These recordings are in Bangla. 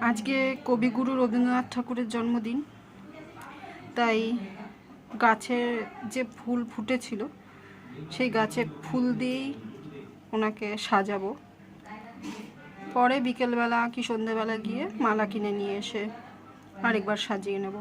আজকে কবিগুরু রবীন্দ্রনাথ ঠাকুরের জন্মদিন। তাই গাছের যে ফুল ফুটেছিল, সেই গাছের ফুল দিয়েই ওনাকে সাজাবো। পরে বিকেলবেলা কি সন্ধেবেলা গিয়ে মালা কিনে নিয়ে এসে আরেকবার সাজিয়ে নেব।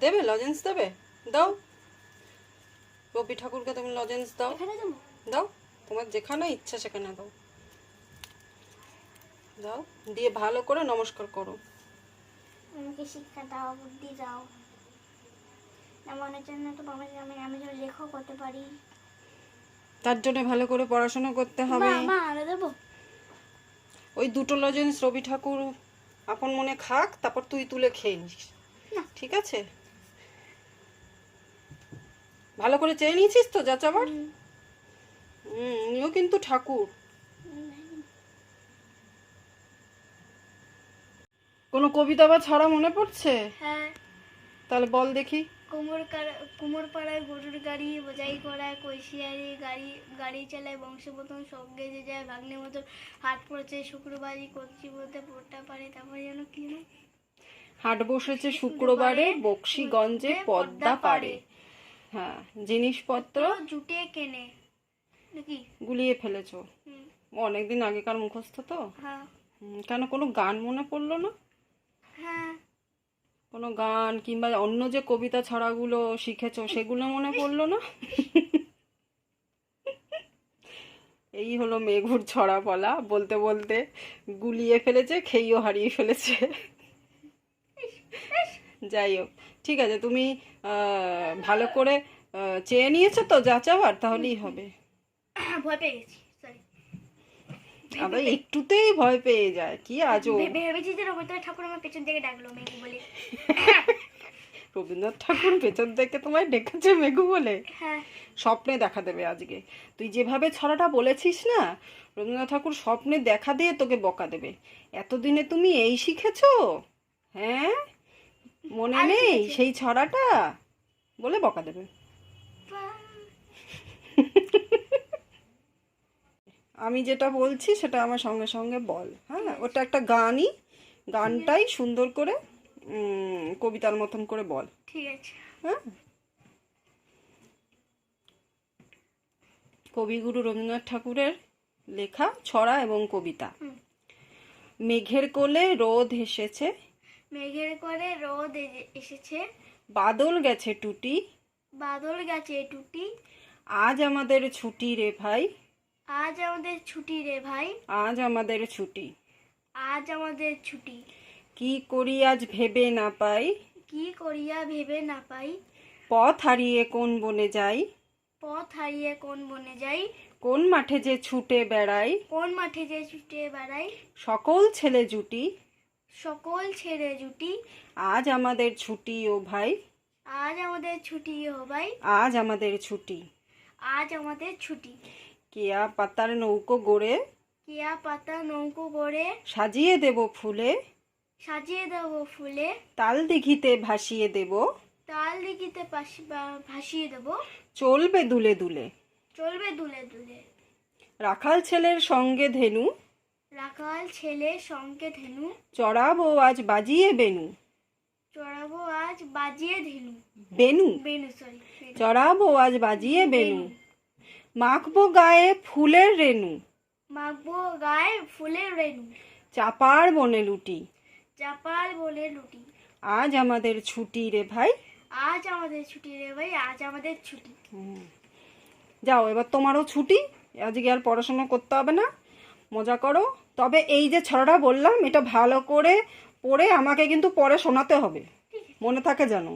দেবে? লজেন্স দেবে? দাও। রবি ঠাকুরকে তুমি লজেন্স দাও। দাও। তোমার যেখানে ইচ্ছা সেখানে দাও। দাও। দিয়ে ভালো করে নমস্কার করো। আমাকে শিক্ষা দাও বুদ্ধি দাও। এমনের জন্য তো আমি আমি আমি যেন লেখক হতে পারি। তার জন্য ভালো করে পড়াশোনা করতে হবে। মা আরও দেবো? ওই দুটো লজেন্স রবি ঠাকুর আপন মনে খাক তারপর তুই তুলে খেয়ে নিস। না। ঠিক আছে? ভালো করে চেয়ে নিয়েছিস তো যাচাবার হুম। উনিও কিন্তু ঠাকুর। কোনো কবিতা বা ছড়া মনে পড়ছে? হ্যাঁ। তাহলে বল দেখি। কুমোর কুমোর পাড়ায় গরুর গাড়ি বোঝাই করায় কৈশিয়ারি গাড়ি গাড়ি চালায় বংশবোধন সঙ্গে যে যায় ভাগ্নে মতন হাট পড়েছে শুক্রবারই কচি বলতে পড়তে পারে তারপরে যেন কি না হাট বসেছে শুক্রবারে বক্সিগঞ্জে পদ্মা পারে হ্যাঁ জিনিসপত্র তো জুটে কেনে। নাকি? গুলিয়ে ফেলেছো। অনেকদিন আগেকার মুখস্থ তো? হ্যাঁ। কেন কোনো গান মনে পড়ল না? হ্যাঁ। কোনো গান কিংবা অন্য যে কবিতা ছড়াগুলো শিখেছো সেগুলো মনে পড়ল না? এই হলো মেঘুর ছড়া বলা বলতে বলতে গুলিয়ে ফেলেছে খেয়েও হারিয়ে ফেলেছে। যাই হোক ঠিক আছে তুমি আহ, ভালো করে চেয়ে নিয়েছো তো যাচাবার তাহলেই হবে। ভয় পেয়ে গেছি আবার একটুতেই ভয় পেয়ে যায় কি আজও ভেবেছি যে রবীন্দ্রনাথ ঠাকুর আমার পেছন থেকে ডাকলো মেঘু বলে। রবীন্দ্রনাথ ঠাকুর পেছন থেকে তোমায় ডেকেছে মেঘু বলে? হ্যাঁ। স্বপ্নে দেখা দেবে আজকে। তুই যেভাবে ছড়াটা বলেছিস না রবীন্দ্রনাথ ঠাকুর স্বপ্নে দেখা দিয়ে তোকে বকা দেবে। এতদিনে তুমি এই শিখেছো? হ্যাঁ? মনে নেই? সেই ছড়াটা? বলে বকা দেবে। আমি যেটা বলছি সেটা আমার সঙ্গে সঙ্গে বল। হ্যাঁ ওটা একটা গানই। গানটাই সুন্দর করে কবিতার মতন করে বল। ঠিক আছে। হ্যাঁ? কবিগুরু রবীন্দ্রনাথ ঠাকুরের লেখা ছড়া এবং কবিতা। মেঘের কোলে রোদ এসেছে মেঘের করে রোদ এসেছে। বাদল গেছে টুটি। বাদল গেছে টুটি। আজ আমাদের ছুটি রে ভাই। আজ আমাদের ছুটি রে ভাই। আজ আমাদের ছুটি। আজ আমাদের ছুটি। কি করি আজ ভেবে না পাই। কি করিয়া ভেবে না পাই। পথ হারিয়ে কোন বনে যাই। পথ হারিয়ে কোন বনে যাই। কোন মাঠে যে ছুটে বেড়াই। কোন মাঠে যে ছুটে বেড়াই। সকল ছেলে জুটি। সকল ছেড়ে জুটি। আজ আমাদের ছুটি ও ভাই। আজ আমাদের ছুটি ও ভাই। আজ আমাদের ছুটি। আজ আমাদের ছুটি। কেয়া পাতার নৌকো গড়ে। কেয়া পাতা নৌকো গড়ে। সাজিয়ে দেব ফুলে। সাজিয়ে দেব ফুলে। তাল দিঘিতে ভাসিয়ে দেব। তাল দিঘিতে ভাসিয়ে দেব। চলবে দুলে দুলে। চলবে দুলে দুলে। রাখাল ছেলের সঙ্গে ধেনু। রাখাল ছেলে সঙ্গে ধেনু চড়াবো আজ বাজিয়ে বেনু। চড়াবো আজ বাজিয়ে ধেনু। বেনু? বেনু সরি চড়াবো আজ বাজিয়ে বেনু। মাখবো গায়ে ফুলের রেনু। মাখবো গায়ে ফুলের রেনু। চাপার বনে লুটি। চাপার বলে লুটি। আজ আমাদের ছুটি রে ভাই। আজ আমাদের ছুটি রে ভাই আজ আমাদের ছুটি। যাও এবার তোমারও ছুটি। আজকে আর পড়াশোনা করতে হবে না। মজা করো। তবে এই যে ছড়াটা বললাম, এটা ভালো করে পড়ে আমাকে কিন্তু পরে শোনাতে হবে। মনে থাকে জানো